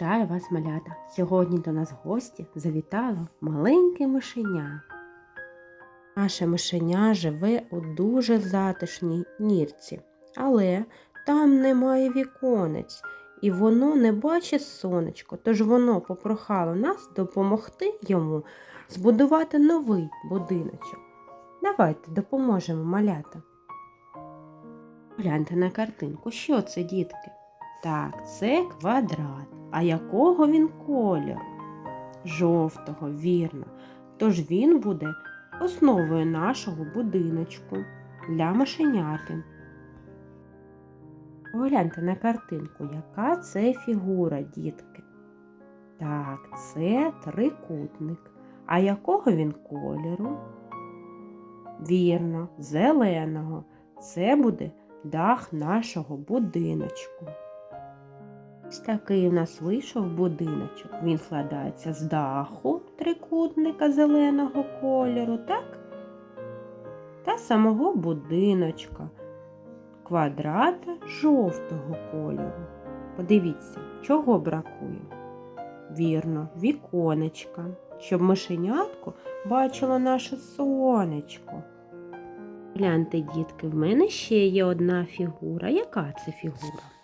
Вітаю вас, малята! Сьогодні до нас в гості завітало маленьке мишеня. Наше мишеня живе у дуже затишній нірці, але там немає віконець, і воно не бачить сонечко, тож воно попрохало нас допомогти йому збудувати новий будиночок. Давайте допоможемо малята. Гляньте на картинку, що це, дітки? Так, це квадрат. А якого він кольору? Жовтого, вірно. Тож він буде основою нашого будиночку для мишеняти. Погляньте на картинку, яка це фігура, дітки. Так, це трикутник. А якого він кольору? Вірно, зеленого. Це буде дах нашого будиночку. Ось такий у нас вийшов будиночок. Він складається з даху трикутника зеленого кольору, так? Та самого будиночка, квадрата жовтого кольору. Подивіться, чого бракує? Вірно, віконечка, щоб мишенятко бачило наше сонечко. Гляньте, дітки, в мене ще є одна фігура. Яка це фігура?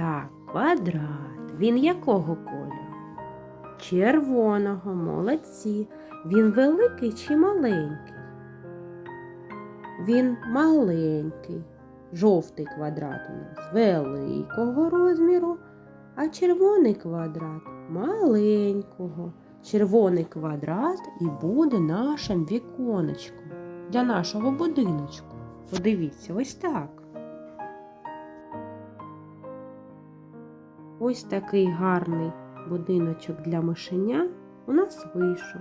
Так, квадрат. Він якого кольору? Червоного, молодці. Він великий чи маленький? Він маленький. Жовтий квадрат у нас великого розміру, а червоний квадрат маленького. Червоний квадрат і буде нашим віконечком для нашого будиночку. Подивіться, ось так. Ось такий гарний будиночок для мишеня у нас вийшов.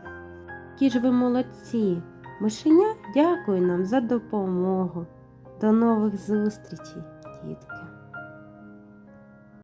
Які ж ви молодці! Мишеня дякую нам за допомогу. До нових зустрічей, дітки!